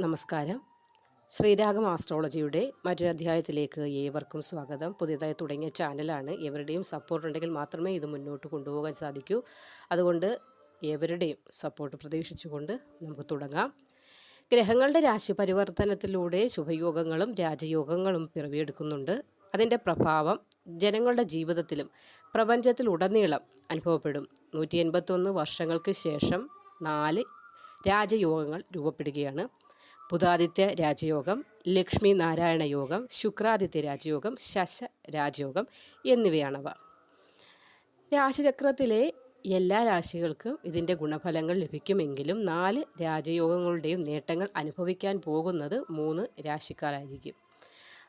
നമസ്കാരം. ശ്രീരാഗം ആസ്ട്രോളജിയുടെ മറ്റൊരു അധ്യായത്തിലേക്ക് ഏവർക്കും സ്വാഗതം. പുതിയതായി തുടങ്ങിയ ചാനലാണ് എവരുടെയും സപ്പോർട്ട് ഉണ്ടെങ്കിൽ മാത്രമേ ഇത് മുന്നോട്ട് കൊണ്ടുപോകാൻ സാധിക്കൂ. അതുകൊണ്ട് എവരുടെയും സപ്പോർട്ട് പ്രതീക്ഷിച്ചുകൊണ്ട് നമുക്ക് തുടങ്ങാം. ഗ്രഹങ്ങളുടെ രാശി പരിവർത്തനത്തിലൂടെ ശുഭയോഗങ്ങളും രാജയോഗങ്ങളും പിറവിയെടുക്കുന്നുണ്ട്. അതിന്റെ പ്രഭാവം ജനങ്ങളുടെ ജീവിതത്തിലും പ്രപഞ്ചത്തിലുടനീളം അനുഭവപ്പെടും. നൂറ്റി എൺപത്തൊന്ന് വർഷങ്ങൾക്ക് ശേഷം നാല് രാജയോഗങ്ങൾ രൂപപ്പെടുകയാണ്. ബുധാദിത്യ രാജയോഗം ലക്ഷ്മി നാരായണ യോഗം ശുക്രാദിത്യ രാജയോഗം ശശ രാജയോഗം എന്നിവയാണവ. രാശിചക്രത്തിലെ എല്ലാ രാശികൾക്കും ഇതിന്റെ ഗുണഫലങ്ങൾ ലഭിക്കുമെങ്കിലും നാല് രാജയോഗങ്ങളുടെയും നേട്ടങ്ങൾ അനുഭവിക്കാൻ പോകുന്നത് മൂന്ന് രാശിക്കാരായിരിക്കും.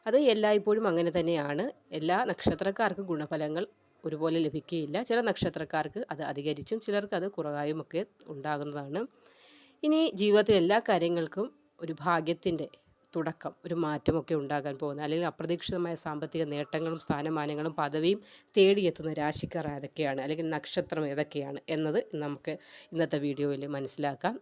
അത് എല്ലായ്പ്പോഴും അങ്ങനെ തന്നെയാണ്. എല്ലാ നക്ഷത്രക്കാർക്കും ഗുണഫലങ്ങൾ ഒരുപോലെ ലഭിക്കുകയില്ല. ചില നക്ഷത്രക്കാർക്ക് അത് അധികരിച്ചും ചിലർക്ക് അത് കുറവായുമൊക്കെ ഉണ്ടാകുന്നതാണ്. ഇനി ജീവിതത്തിൽ എല്ലാ കാര്യങ്ങൾക്കും ഒരു ഭാഗ്യത്തിന്റെ തുടക്കം ഒരു മാറ്റമൊക്കെ ഉണ്ടാകാൻ പോകുന്നത്. അല്ലെങ്കിൽ അപ്രതീക്ഷിതമായ സാമ്പത്തിക നേട്ടങ്ങളും സ്ഥാനമാനങ്ങളും പദവിയും തേടിയെത്തുന്ന രാശിക്കാർ ഏതൊക്കെയാണ്? അല്ലെങ്കിൽ നക്ഷത്രം ഏതൊക്കെയാണ്? എന്നത് നമുക്ക് ഇന്നത്തെ വീഡിയോയിൽ മനസ്സിലാക്കാം.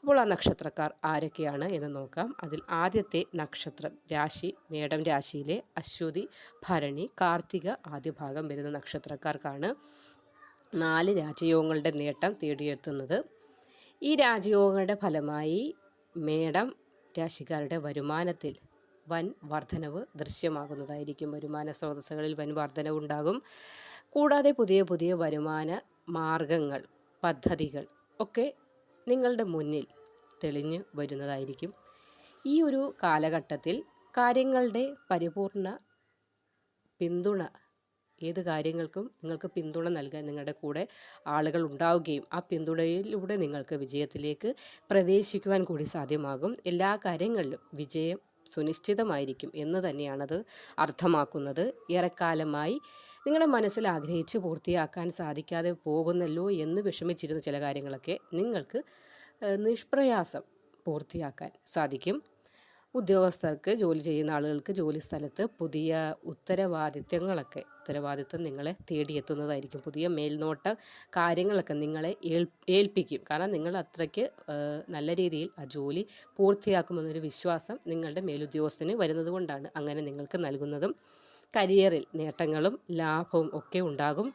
അപ്പോൾ ആ നക്ഷത്രക്കാർ ആരൊക്കെയാണ് എന്ന് നോക്കാം. അതിൽ ആദ്യത്തെ നക്ഷത്രം രാശി മേടം രാശിയിലെ അശ്വതി ഭരണി കാർത്തിക ആദ്യ ഭാഗം വരുന്ന നക്ഷത്രക്കാർക്കാണ് നാല് രാജയോഗങ്ങളുടെ നേട്ടം തേടിയെത്തുന്നത്. ഈ രാജയോഗങ്ങളുടെ ഫലമായി മേടം രാശിക്കാരുടെ വരുമാനത്തിൽ വൻ വർധനവ് ദൃശ്യമാകുന്നതായിരിക്കും. വരുമാന സ്രോതസ്സുകളിൽ വൻ വർധനവുണ്ടാകും കൂടാതെ പുതിയ പുതിയ വരുമാന മാർഗങ്ങൾ പദ്ധതികൾ ഒക്കെ നിങ്ങളുടെ മുന്നിൽ തെളിഞ്ഞു വരുന്നതായിരിക്കും. ഈ ഒരു കാലഘട്ടത്തിൽ കാര്യങ്ങളുടെ പരിപൂർണ പിന്തുണ ഏത് കാര്യങ്ങൾക്കും നിങ്ങൾക്ക് പിന്തുണ നൽകാൻ നിങ്ങളുടെ കൂടെ ആളുകൾ ഉണ്ടാവുകയും ആ പിന്തുണയിലൂടെ നിങ്ങൾക്ക് വിജയത്തിലേക്ക് പ്രവേശിക്കുവാൻ കൂടി സാധ്യമാകും. എല്ലാ കാര്യങ്ങളിലും വിജയം സുനിശ്ചിതമായിരിക്കും എന്ന് തന്നെയാണത് അർത്ഥമാക്കുന്നത്. ഏറെക്കാലമായി നിങ്ങളുടെ മനസ്സിൽ ആഗ്രഹിച്ച് പൂർത്തിയാക്കാൻ സാധിക്കാതെ പോകുന്നല്ലോ എന്ന് വിഷമിച്ചിരുന്ന ചില കാര്യങ്ങളൊക്കെ നിങ്ങൾക്ക് നിഷ്പ്രയാസം പൂർത്തിയാക്കാൻ സാധിക്കും. ഉദ്യോഗസ്ഥർക്ക് ജോലി ചെയ്യുന്ന ആളുകൾക്ക് ജോലി സ്ഥലത്ത് പുതിയ ഉത്തരവാദിത്തങ്ങളൊക്കെ ഉത്തരവാദിത്തം നിങ്ങളെ തേടിയെത്തുന്നതായിരിക്കും. പുതിയ മേൽനോട്ട കാര്യങ്ങളൊക്കെ നിങ്ങളെ ഏൽ ഏൽപ്പിക്കും. കാരണം നിങ്ങൾ അത്രയ്ക്ക് നല്ല രീതിയിൽ ആ ജോലി പൂർത്തിയാക്കുമെന്നൊരു വിശ്വാസം നിങ്ങളുടെ മേലുദ്യോഗസ്ഥന് വരുന്നത് കൊണ്ടാണ് അങ്ങനെ നിങ്ങൾക്ക് നൽകുന്നതും. കരിയറിൽ നേട്ടങ്ങളും ലാഭവും ഒക്കെ ഉണ്ടാകും.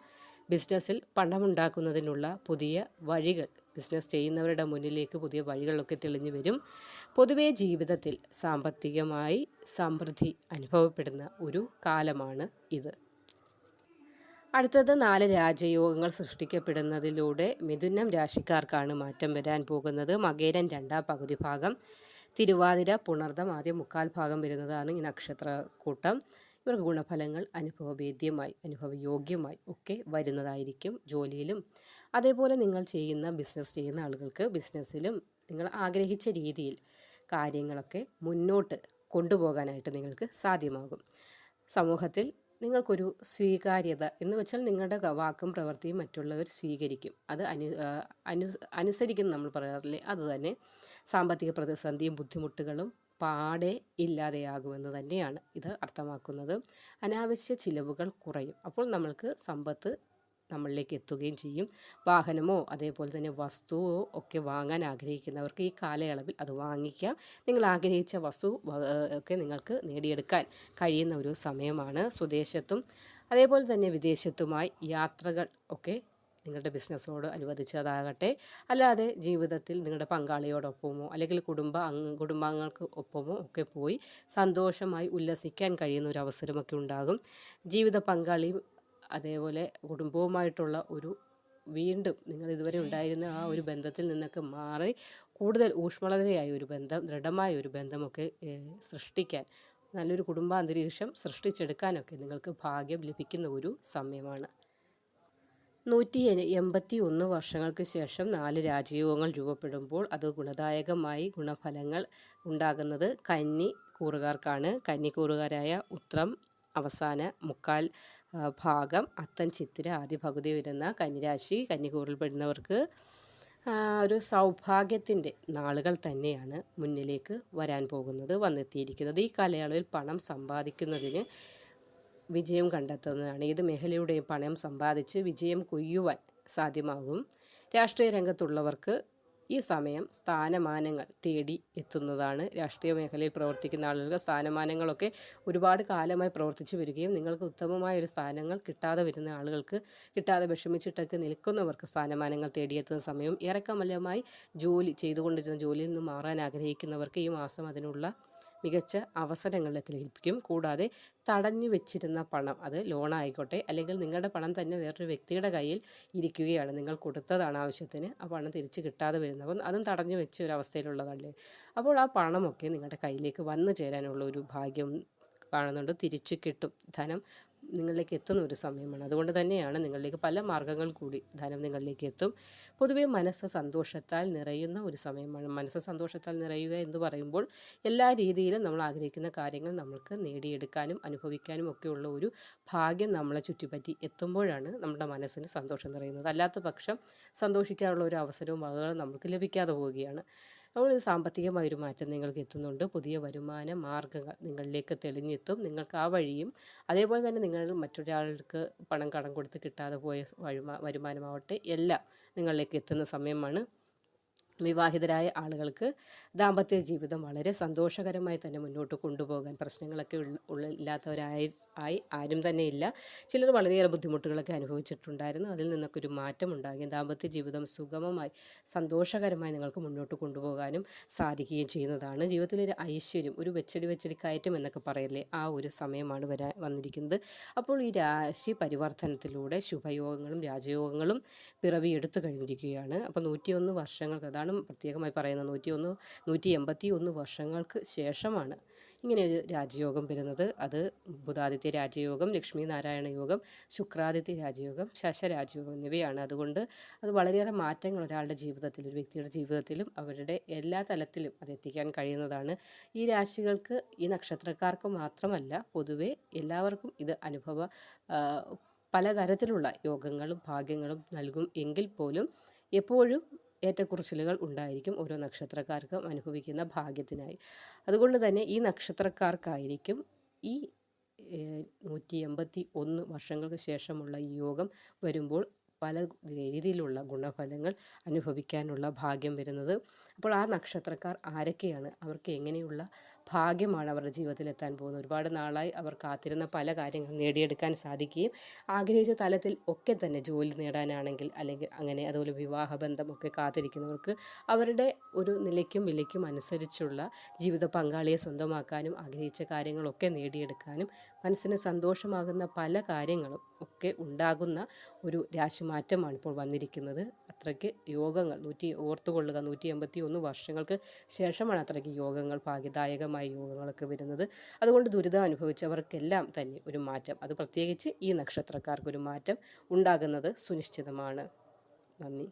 ബിസിനസ്സിൽ പണമുണ്ടാക്കുന്നതിനുള്ള പുതിയ വഴികൾ ബിസിനസ് ചെയ്യുന്നവരുടെ മുന്നിലേക്ക് പുതിയ വഴികളൊക്കെ തെളിഞ്ഞു വരും. പൊതുവെ ജീവിതത്തിൽ സാമ്പത്തികമായി സമൃദ്ധി അനുഭവപ്പെടുന്ന ഒരു കാലമാണ് ഇത്. അടുത്തത് നാല് രാജയോഗങ്ങൾ സൃഷ്ടിക്കപ്പെടുന്നതിലൂടെ മിഥുനം രാശിക്കാർക്കാണ് മാറ്റം വരാൻ പോകുന്നത്. മകേരൻ രണ്ടാം പകുതി ഭാഗം തിരുവാതിര പുണർദം ആദ്യം മുക്കാൽ ഭാഗം വരുന്നതാണ് ഈ നക്ഷത്രക്കൂട്ടം. ഇവർക്ക് ഗുണഫലങ്ങൾ അനുഭവവേദ്യമായി അനുഭവയോഗ്യമായി ഒക്കെ വരുന്നതായിരിക്കും ജോലിയിലും. അതേപോലെ നിങ്ങൾ ചെയ്യുന്ന ബിസിനസ് ചെയ്യുന്ന ആളുകൾക്ക് ബിസിനസ്സിലും നിങ്ങൾ ആഗ്രഹിച്ച രീതിയിൽ കാര്യങ്ങളൊക്കെ മുന്നോട്ട് കൊണ്ടുപോകാനായിട്ട് നിങ്ങൾക്ക് സാധ്യമാകും. സമൂഹത്തിൽ നിങ്ങൾക്കൊരു സ്വീകാര്യത എന്ന് വെച്ചാൽ നിങ്ങളുടെ വാക്കും പ്രവൃത്തിയും മറ്റുള്ളവർ സ്വീകരിക്കും. അത് അനു അനു അനുസരിക്കുന്ന നമ്മൾ പറയാറില്ലേ? അതുതന്നെ സാമ്പത്തിക പ്രതിസന്ധിയും ബുദ്ധിമുട്ടുകളും പാടെ ഇല്ലാതെയാകുമെന്ന് തന്നെയാണ് ഇത് അർത്ഥമാക്കുന്നത്. അനാവശ്യ ചിലവുകൾ കുറയും. അപ്പോൾ നമ്മൾക്ക് സമ്പത്ത് നമ്മളിലേക്ക് എത്തുകയും ചെയ്യും. വാഹനമോ അതേപോലെ തന്നെ വസ്തുവോ ഒക്കെ വാങ്ങാൻ ആഗ്രഹിക്കുന്നവർക്ക് ഈ കാലയളവിൽ അത് വാങ്ങിക്കാം. നിങ്ങൾ ആഗ്രഹിച്ച വസ്തു ഒക്കെ നിങ്ങൾക്ക് നേടിയെടുക്കാൻ കഴിയുന്ന ഒരു സമയമാണ് സ്വദേശത്തും അതേപോലെ തന്നെ വിദേശത്തുമായി യാത്രകൾ ഒക്കെ നിങ്ങളുടെ ബിസിനസ്സോട് അനുവദിച്ചതാകട്ടെ. അല്ലാതെ ജീവിതത്തിൽ നിങ്ങളുടെ പങ്കാളിയോടൊപ്പമോ അല്ലെങ്കിൽ കുടുംബ കുടുംബാംഗങ്ങൾക്ക് ഒപ്പമോ ഒക്കെ പോയി സന്തോഷമായി ഉല്ലസിക്കാൻ കഴിയുന്ന ഒരു അവസരമൊക്കെ ഉണ്ടാകും. ജീവിത പങ്കാളിയും അതേപോലെ കുടുംബവുമായിട്ടുള്ള ഒരു വീണ്ടും നിങ്ങൾ ഇതുവരെ ഉണ്ടായിരുന്ന ആ ഒരു ബന്ധത്തിൽ നിന്നൊക്കെ മാറി കൂടുതൽ ഊഷ്മളതയായ ഒരു ബന്ധം ദൃഢമായ ഒരു ബന്ധമൊക്കെ സൃഷ്ടിക്കാൻ നല്ലൊരു കുടുംബാന്തരീക്ഷം സൃഷ്ടിച്ചെടുക്കാനൊക്കെ നിങ്ങൾക്ക് ഭാഗ്യം ലഭിക്കുന്ന ഒരു സമയമാണ്. നൂറ്റി എൺപത്തി ഒന്ന് വർഷങ്ങൾക്ക് ശേഷം നാല് രാജയോഗങ്ങൾ രൂപപ്പെടുമ്പോൾ അത് ഗുണദായകമായി ഗുണഫലങ്ങൾ ഉണ്ടാകുന്നത് കന്നി കൂറുകാർക്കാണ്. കന്നിക്കൂറുകാരായ ഉത്രം അവസാന മുക്കാൽ ഭാഗം അത്തൻ ചിത്തിര ആദ്യ പകുതി വരുന്ന കന്നിരാശി കന്നികൂറിൽ പെടുന്നവർക്ക് ഒരു സൗഭാഗ്യത്തിന്റെ നാളുകൾ തന്നെയാണ് മുന്നിലേക്ക് വരാൻ പോകുന്നത് വന്നെത്തിയിരിക്കുന്നത്. ഈ കാലയളവിൽ പണം സമ്പാദിക്കുന്നതിന് വിജയം കണ്ടെത്തുന്നതാണ്. ഏത് മേഖലയുടെയും പണം സമ്പാദിച്ച് വിജയം കൊയ്യുവാൻ സാധ്യമാകും. രാഷ്ട്രീയ രംഗത്തുള്ളവർക്ക് ഈ സമയം സ്ഥാനമാനങ്ങൾ തേടി എത്തുന്നതാണ്. രാഷ്ട്രീയ മേഖലയിൽ പ്രവർത്തിക്കുന്ന ആളുകൾക്ക് സ്ഥാനമാനങ്ങളൊക്കെ ഒരുപാട് കാലമായി പ്രവർത്തിച്ചു വരികയും നിങ്ങൾക്ക് ഉത്തമമായ ഒരു സ്ഥാനങ്ങൾ കിട്ടാതെ വരുന്ന ആളുകൾക്ക് കിട്ടാതെ വിഷമിച്ചിട്ടൊക്കെ നിൽക്കുന്നവർക്ക് സ്ഥാനമാനങ്ങൾ തേടിയെത്തുന്ന സമയവും ഏറെക്കമലമായി ജോലി ചെയ്തുകൊണ്ടിരുന്ന ജോലിയിൽ നിന്ന് മാറാൻ ആഗ്രഹിക്കുന്നവർക്ക് ഈ മാസം അതിനുള്ള മികച്ച അവസരങ്ങളിലേക്ക് ലഭിക്കും. കൂടാതെ തടഞ്ഞു വെച്ചിരുന്ന പണം അത് ലോൺ ആയിക്കോട്ടെ അല്ലെങ്കിൽ നിങ്ങളുടെ പണം തന്നെ വേറൊരു വ്യക്തിയുടെ കയ്യിൽ ഇരിക്കുകയാണ്. നിങ്ങൾ കൊടുത്തതാണ് ആവശ്യത്തിന് ആ പണം തിരിച്ച് കിട്ടാതെ വരുന്നത് അപ്പം അതും തടഞ്ഞു വെച്ച ഒരു അവസ്ഥയിലുള്ളതല്ലേ? അപ്പോൾ ആ പണമൊക്കെ നിങ്ങളുടെ കയ്യിലേക്ക് വന്നു ചേരാനുള്ള ഒരു ഭാഗ്യം കാണുന്നുണ്ട്. തിരിച്ചു കിട്ടും. ധനം നിങ്ങളിലേക്ക് എത്തുന്ന ഒരു സമയമാണ്. അതുകൊണ്ട് തന്നെയാണ് നിങ്ങളിലേക്ക് പല മാർഗങ്ങൾ കൂടി ധനം നിങ്ങളിലേക്ക് എത്തും. പൊതുവേ മനസ്സ് സന്തോഷത്താൽ നിറയുന്ന ഒരു സമയമാണ്. മനസ്സ് സന്തോഷത്താൽ നിറയുക എന്ന് പറയുമ്പോൾ എല്ലാ രീതിയിലും നമ്മൾ ആഗ്രഹിക്കുന്ന കാര്യങ്ങൾ നമ്മൾക്ക് നേടിയെടുക്കാനും അനുഭവിക്കാനും ഒക്കെയുള്ള ഒരു ഭാഗ്യം നമ്മളെ ചുറ്റിപ്പറ്റി എത്തുമ്പോഴാണ് നമ്മുടെ മനസ്സിന് സന്തോഷം നിറയുന്നത്. അല്ലാത്ത പക്ഷം സന്തോഷിക്കാനുള്ള ഒരു അവസരവും വകകളും നമുക്ക് ലഭിക്കാതെ പോവുകയാണ്. അപ്പോൾ സാമ്പത്തികമായ ഒരു മാറ്റം നിങ്ങൾക്ക് എത്തുന്നുണ്ട്. പുതിയ വരുമാന മാർഗങ്ങൾ നിങ്ങളിലേക്ക് തെളിഞ്ഞെത്തും. നിങ്ങൾക്ക് ആ വഴിയും അതേപോലെ തന്നെ നിങ്ങൾ മറ്റൊരാൾക്ക് പണം കടം കൊടുത്ത് കിട്ടാതെ പോയ വരുമാനമാവട്ടെ എല്ലാം നിങ്ങളിലേക്ക് എത്തുന്ന സമയമാണ്. വിവാഹിതരായ ആളുകൾക്ക് ദാമ്പത്യ ജീവിതം വളരെ സന്തോഷകരമായി തന്നെ മുന്നോട്ട് കൊണ്ടുപോകാൻ പ്രശ്നങ്ങളൊക്കെ ഉള്ള ഇല്ലാത്തവരായി ആയി ആരും തന്നെ ഇല്ല ചിലർ വളരെയേറെ ബുദ്ധിമുട്ടുകളൊക്കെ അനുഭവിച്ചിട്ടുണ്ടായിരുന്നു. അതിൽ നിന്നൊക്കെ ഒരു മാറ്റം ഉണ്ടാകുകയും ദാമ്പത്യ ജീവിതം സുഗമമായി സന്തോഷകരമായി നിങ്ങൾക്ക് മുന്നോട്ട് കൊണ്ടുപോകാനും സാധിക്കുകയും ചെയ്യുന്നതാണ്. ജീവിതത്തിലൊരു ഐശ്വര്യം ഒരു വെച്ചടി വെച്ചടി കയറ്റം എന്നൊക്കെ പറയല്ലേ ആ ഒരു സമയമാണ് വരാൻ വന്നിരിക്കുന്നത്. അപ്പോൾ ഈ രാശി പരിവർത്തനത്തിലൂടെ ശുഭയോഗങ്ങളും രാജയോഗങ്ങളും പിറവിയെടുത്തു കഴിഞ്ഞിരിക്കുകയാണ്. അപ്പോൾ നൂറ്റിയൊന്ന് വർഷങ്ങൾക്ക് അതാണ് പ്രത്യേകമായി പറയുന്നത് നൂറ്റിയൊന്ന് നൂറ്റി എൺപത്തി ഒന്ന് വർഷങ്ങൾക്ക് ശേഷമാണ് ഇങ്ങനെ ഒരു രാജയോഗം വരുന്നത്. അത് ബുധാദിത്യ രാജയോഗം ലക്ഷ്മി നാരായണ യോഗം ശുക്രാദിത്യ രാജയോഗം ശശരാജയോഗം എന്നിവയാണ്. അതുകൊണ്ട് അത് വളരെയേറെ മാറ്റങ്ങൾ ഒരാളുടെ ജീവിതത്തിൽ ഒരു വ്യക്തിയുടെ ജീവിതത്തിലും അവരുടെ എല്ലാ തലത്തിലും അത് എത്തിക്കാൻ കഴിയുന്നതാണ്. ഈ രാശികൾക്ക് ഈ നക്ഷത്രക്കാർക്ക് മാത്രമല്ല പൊതുവെ എല്ലാവർക്കും ഇത് അനുഭവ പലതരത്തിലുള്ള യോഗങ്ങളും ഭാഗ്യങ്ങളും നൽകും. എങ്കിൽ പോലും എപ്പോഴും ഏറ്റക്കുറച്ചിലുകൾ ഉണ്ടായിരിക്കും ഓരോ നക്ഷത്രക്കാർക്കും അനുഭവിക്കുന്ന ഭാഗ്യത്തിനായി. അതുകൊണ്ട് തന്നെ ഈ നക്ഷത്രക്കാർക്കായിരിക്കും ഈ നൂറ്റി എൺപത്തി ഒന്ന് വർഷങ്ങൾക്ക് ശേഷമുള്ള ഈ യോഗം വരുമ്പോൾ പല രീതിയിലുള്ള ഗുണഫലങ്ങൾ അനുഭവിക്കാനുള്ള ഭാഗ്യം വരുന്നത്. അപ്പോൾ ആ നക്ഷത്രക്കാർ ആരൊക്കെയാണ്? അവർക്ക് എങ്ങനെയുള്ള ഭാഗ്യമാണ് അവരുടെ ജീവിതത്തിലെത്താൻ പോകുന്നത്? ഒരുപാട് നാളായി അവർ കാത്തിരുന്ന പല കാര്യങ്ങൾ നേടിയെടുക്കാൻ സാധിക്കുകയും ആഗ്രഹിച്ച തലത്തിൽ ഒക്കെ തന്നെ ജോലി നേടാനാണെങ്കിൽ അല്ലെങ്കിൽ അങ്ങനെ അതുപോലെ വിവാഹബന്ധം ഒക്കെ കാത്തിരിക്കുന്നവർക്ക് അവരുടെ ഒരു നിലയ്ക്കും വിലയ്ക്കും അനുസരിച്ചുള്ള ജീവിത പങ്കാളിയെ സ്വന്തമാക്കാനും ആഗ്രഹിച്ച കാര്യങ്ങളൊക്കെ നേടിയെടുക്കാനും മനസ്സിന് സന്തോഷമാകുന്ന പല കാര്യങ്ങളും ഒക്കെ ഉണ്ടാകുന്ന ഒരു രാശിമാറ്റമാണ് ഇപ്പോൾ വന്നിരിക്കുന്നത്. അത്രയ്ക്ക് യോഗങ്ങൾ നൂറ്റി ഓർത്തുകൊള്ളുക നൂറ്റി എൺപത്തി ഒന്ന് വർഷങ്ങൾക്ക് ശേഷമാണ് അത്രയ്ക്ക് യോഗങ്ങൾ ഭാഗ്യദായകമായ യോഗങ്ങളൊക്കെ വരുന്നത്. അതുകൊണ്ട് ദുരിതം അനുഭവിച്ചവർക്കെല്ലാം തന്നെ ഒരു മാറ്റം അത് പ്രത്യേകിച്ച് ഈ നക്ഷത്രക്കാർക്കൊരു മാറ്റം ഉണ്ടാകുന്നത് സുനിശ്ചിതമാണ്. നന്ദി.